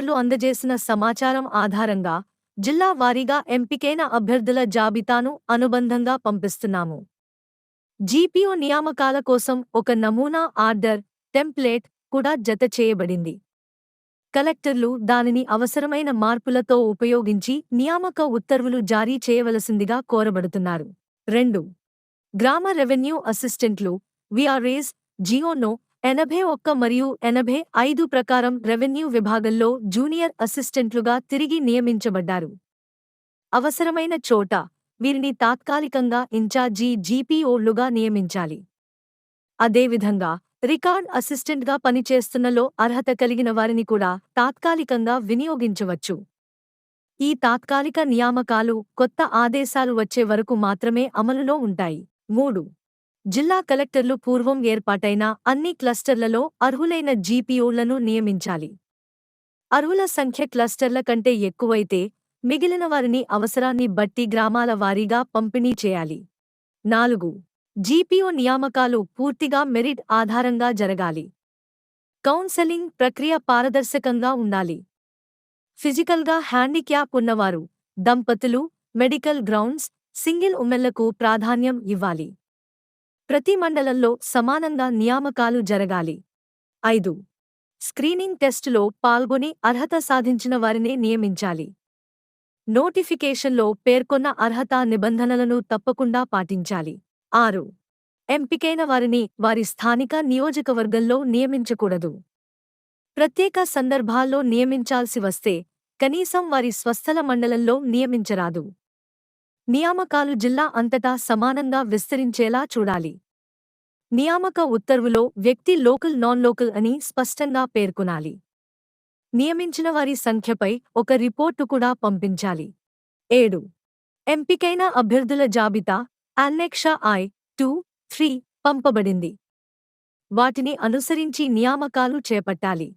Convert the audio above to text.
అధికారులు అందజేసిన సమాచారం ఆధారంగా జిల్లా వారీగా ఎంపికైన అభ్యర్థుల జాబితాను అనుబంధంగా పంపిస్తున్నాము. జీపీఓ నియామకాల కోసం ఒక నమూనా ఆర్డర్ టెంప్లేట్ కూడా జత చేయబడింది. కలెక్టర్లు దానిని అవసరమైన మార్పులతో ఉపయోగించి నియామక ఉత్తర్వులు జారీ చేయవలసిందిగా కోరబడుతున్నారు. రెండు గ్రామ రెవెన్యూ అసిస్టెంట్లు విఆర్ఏస్ జియోనో ఎనభై ఒక్క మరియు ఎనభై ఐదు ప్రకారం రెవెన్యూ విభాగంలో జూనియర్ అసిస్టెంట్లుగా తిరిగి నియమించబడ్డారు. అవసరమైన చోట వీరిని తాత్కాలికంగా ఇన్ఛార్జీ జీపీఓళ్ళుగా నియమించాలి. అదేవిధంగా రికార్డ్ అసిస్టెంట్గా పనిచేస్తున్నలో అర్హత కలిగిన వారిని కూడా తాత్కాలికంగా వినియోగించవచ్చు. ఈ తాత్కాలిక నియామకాలు కొత్త ఆదేశాలు వచ్చే వరకు మాత్రమే అమలులో ఉంటాయి. మూడు జిల్లా కలెక్టర్లు పూర్వం ఏర్పాటైన అన్ని క్లస్టర్లలో అర్హులైన జీపీఓలను నియమించాలి. అర్హుల సంఖ్య క్లస్టర్ల కంటే ఎక్కువైతే మిగిలిన వారిని అవసరాన్ని బట్టి గ్రామాల వారీగా పంపిణీ చేయాలి. నాలుగు. జీపీఓ నియామకాలు పూర్తిగా మెరిట్ ఆధారంగా జరగాలి. కౌన్సెలింగ్ ప్రక్రియ పారదర్శకంగా ఉండాలి. ఫిజికల్గా హ్యాండిక్యాప్ ఉన్నవారు దంపతులు మెడికల్ గ్రౌండ్స్ సింగిల్ ఉమెన్లకు ప్రాధాన్యం ఇవ్వాలి. ప్రతి మండలంలో సమానంగా నియామకాలు జరగాలి. ఐదు. స్క్రీనింగ్ టెస్టులో పాల్గొని అర్హత సాధించిన వారినే నియమించాలి. నోటిఫికేషన్లో పేర్కొన్న అర్హత నిబంధనలను తప్పకుండా పాటించాలి. ఆరు. ఎంపికైన వారిని వారి స్థానిక నియోజకవర్గంలో నియమించకూడదు. ప్రత్యేక సందర్భాల్లో నియమించాల్సి వస్తే కనీసం వారి స్వస్థల మండలంలో నియమించరాదు. నియామకాలు జిల్లా అంతటా సమానంగా విస్తరించేలా చూడాలి. నియామక ఉత్తర్వులో వ్యక్తి లోకల్ నాన్ లోకల్ అని స్పష్టంగా పేర్కొనాలి. నియమించిన వారి సంఖ్యపై ఒక రిపోర్టు కూడా పంపించాలి. ఏడు. ఎంపికైన అభ్యర్థుల జాబితా అన్నెక్ష ఐ టూ త్రీ పంపబడింది. వాటిని అనుసరించి నియామకాలు చేపట్టాలి.